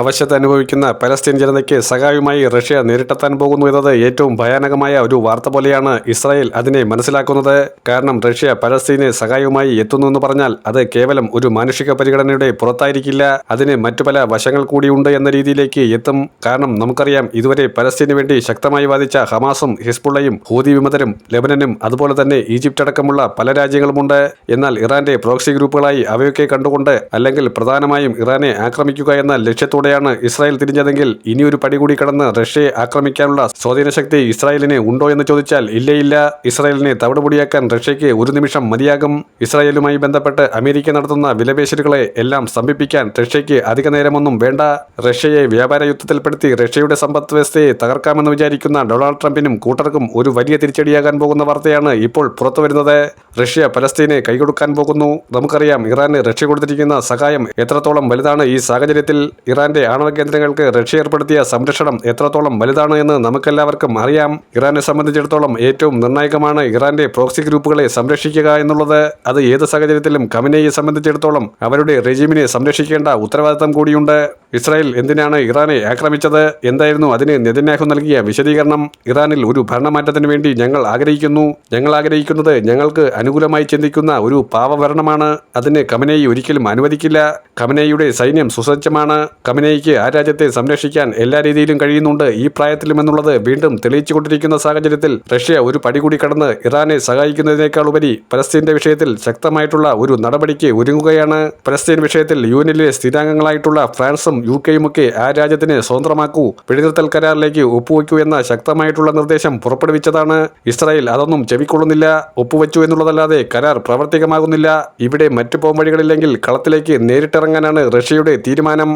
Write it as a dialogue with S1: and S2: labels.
S1: അവശത അനുഭവിക്കുന്ന പലസ്തീൻ ജനതയ്ക്ക് സഹായവുമായി റഷ്യ നേരിട്ടെത്താൻ പോകുന്നു എന്നത് ഏറ്റവും ഭയാനകമായ ഒരു വാർത്ത പോലെയാണ് ഇസ്രായേൽ അതിനെ മനസ്സിലാക്കുന്നത്. കാരണം റഷ്യ പലസ്തീനെ സഹായവുമായി എത്തുന്നു എന്ന് പറഞ്ഞാൽ അത് കേവലം ഒരു മാനുഷിക പരിഗണനയുടെ പുറത്തായിരിക്കില്ല. അതിന് മറ്റു പല വശങ്ങൾ കൂടിയുണ്ട് എന്ന രീതിയിലേക്ക് എത്തും. കാരണം നമുക്കറിയാം ഇതുവരെ പലസ്തീന് വേണ്ടി ശക്തമായി വാദിച്ച ഹമാസും ഹിസ്ബുള്ളയും ഹൂതി വിമതരും ലെബനനും അതുപോലെ തന്നെ ഈജിപ്റ്റ് അടക്കമുള്ള പല രാജ്യങ്ങളുമുണ്ട്. എന്നാൽ ഇറാന്റെ പ്രോക്സി ഗ്രൂപ്പുകളായി അവയൊക്കെ കണ്ടുകൊണ്ട് അല്ലെങ്കിൽ പ്രധാനമായും ഇറാനെ ആക്രമിക്കുക എന്ന ലക്ഷ്യത്തോടെയാണ് ഇസ്രായേൽ തിരിഞ്ഞതെങ്കിൽ ഇനിയൊരു പടി കൂടി കടന്ന് റഷ്യയെ ആക്രമിക്കാനുള്ള സ്വാധീനശക്തി ഇസ്രായേലിന് ഉണ്ടോ എന്ന് ചോദിച്ചാൽ ഇല്ലേ ഇല്ല ഇസ്രായേലിനെ തവിടുപൊടിയാക്കാൻ റഷ്യയ്ക്ക് ഒരു നിമിഷം മതിയാകും. ഇസ്രായേലുമായി ബന്ധപ്പെട്ട് അമേരിക്ക നടത്തുന്ന വിലപേശലുകളെ എല്ലാം സ്തംഭിപ്പിക്കാൻ റഷ്യയ്ക്ക് അധിക നേരമൊന്നും വേണ്ട. റഷ്യയെ വ്യാപാര യുദ്ധത്തിൽപ്പെടുത്തി റഷ്യയുടെ സമ്പദ് വ്യവസ്ഥയെ തകർക്കാമെന്ന് വിചാരിക്കുന്ന ഡൊണാൾഡ് ട്രംപിനും കൂട്ടർക്കും ഒരു വലിയ തിരിച്ചടിയാകാൻ പോകുന്ന വാർത്തയാണ് ഇപ്പോൾ പുറത്തുവരുന്നത്. റഷ്യ പലസ്തീനെ കൈകൊടുക്കാൻ പോകുന്നു. നമുക്കറിയാം ഇറാന് റഷ്യ കൊടുത്തിരിക്കുന്ന സഹായം എത്രത്തോളം വലുതാണ് ഈ സാഹചര്യത്തിൽ. ഇറാന്റെ ആണവ കേന്ദ്രങ്ങൾക്ക് റഷ്യ ഏർപ്പെടുത്തിയ സംരക്ഷണം എത്രത്തോളം വലുതാണ് എന്ന് നമുക്കെല്ലാവർക്കും അറിയാം. ഇറാനെ സംബന്ധിച്ചിടത്തോളം ഏറ്റവും നിർണായകമാണ് ഇറാന്റെ പ്രോക്സി ഗ്രൂപ്പുകളെ സംരക്ഷിക്കുക എന്നുള്ളത്. അത് ഏത് സാഹചര്യത്തിലും കമിനയെ സംബന്ധിച്ചിടത്തോളം അവരുടെ റെജിമിനെ സംരക്ഷിക്കേണ്ട ഉത്തരവാദിത്തം കൂടിയുണ്ട്. ഇസ്രായേൽ എന്തിനാണ് ഇറാനെ ആക്രമിച്ചത്? എന്തായിരുന്നു അതിന് നെതന്യാഹു നൽകിയ വിശദീകരണം? ഇറാനിൽ ഒരു ഭരണമാറ്റത്തിന് വേണ്ടി ഞങ്ങൾ ആഗ്രഹിക്കുന്നു. ഞങ്ങൾ ആഗ്രഹിക്കുന്നത് ഞങ്ങൾക്ക് അനുകൂലമായി ചിന്തിക്കുന്ന ഒരു പാവഭരണമാണ്. അതിന് കമനേയി ഒരിക്കലും അനുവദിക്കില്ല. കമനേയിയുടെ സൈന്യം സുസജ്ജമാണ്. കമനേയിക്ക് ആ രാജ്യത്തെ സംരക്ഷിക്കാൻ എല്ലാ രീതിയിലും കഴിയുന്നുണ്ട്. ഈ പ്രായത്തിലും എന്നുള്ളത് വീണ്ടും തെളിയിച്ചുകൊണ്ടിരിക്കുന്ന സാഹചര്യത്തിൽ റഷ്യ ഒരു പടി കൂടി കടന്ന് ഇറാനെ സഹായിക്കുന്നതിനേക്കാൾ ഉപരി പലസ്തീന്റെ വിഷയത്തിൽ ശക്തമായിട്ടുള്ള ഒരു നടപടിക്ക് ഒരുങ്ങുകയാണ്. പലസ്തീൻ വിഷയത്തിൽ യുഎനിലെ സ്ഥിരാംഗങ്ങളായിട്ടുള്ള ഫ്രാൻസും യു കെയുമൊക്കെ ആ രാജ്യത്തിനെ സ്വതന്ത്രമാക്കൂ വെടിനിർത്തൽ കരാറിലേക്ക് ഒപ്പുവയ്ക്കൂ എന്ന ശക്തമായിട്ടുള്ള നിർദ്ദേശം പുറപ്പെടുവിച്ചതാണ് ഇസ്രായേൽ. അതൊന്നും ചെവിക്കൊള്ളുന്നില്ല ഒപ്പുവെച്ചു എന്നുള്ളതല്ലാതെ കരാർ പ്രാവർത്തികമാകുന്നില്ല. ഇവിടെ മറ്റു പോംവഴികളില്ലെങ്കിൽ കളത്തിലേക്ക് നേരിട്ടിറങ്ങാനാണ് റഷ്യയുടെ തീരുമാനം.